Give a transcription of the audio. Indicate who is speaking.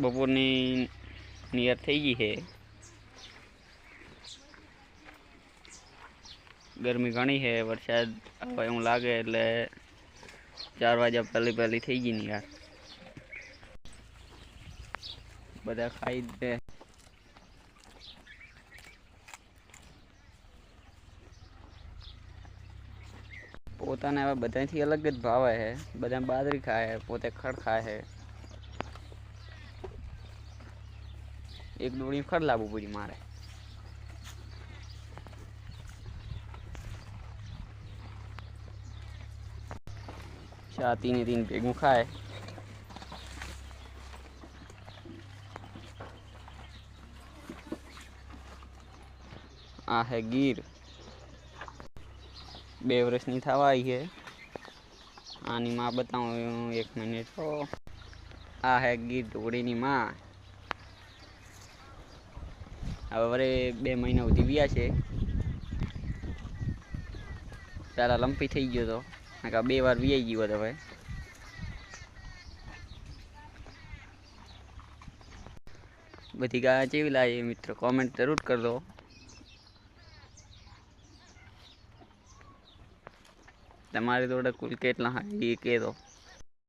Speaker 1: બપોરની નિયર થઈ ગઈ છે ગરમી ઘણી છે વરસાદ આવે એવું લાગે એટલે ચાર વાગ્યા પહેલી પહેલી થઈ ગઈ ને યાર બધા ખાઈ જ દે પોતાને હવે બધાથી અલગ જ ભાવે છે બધા બાજરી ખાય છે પોતે ખડ ખાય છે એક દોડી ખર લાવવું પડી મારે. છાતીને તીન ભેગું ખાય. આ હે ગીર. બે વર્ષની થવા આવી છે. આની માં બતાવું, એક મિનિટ. આ હે ગીર ઢોકળીની માં. હવે બે મહિના સુધી વ્યા છે. પહેલાં લંપી થઈ ગયો હતો નકા બે વાર વ્યાઈ ગયો હતો હવે બધી ગાય કેવી લાગે મિત્રો? કોમેન્ટ જરૂર કરજો. તમારી જોડે કુલ કેટલા હા એ કહે દો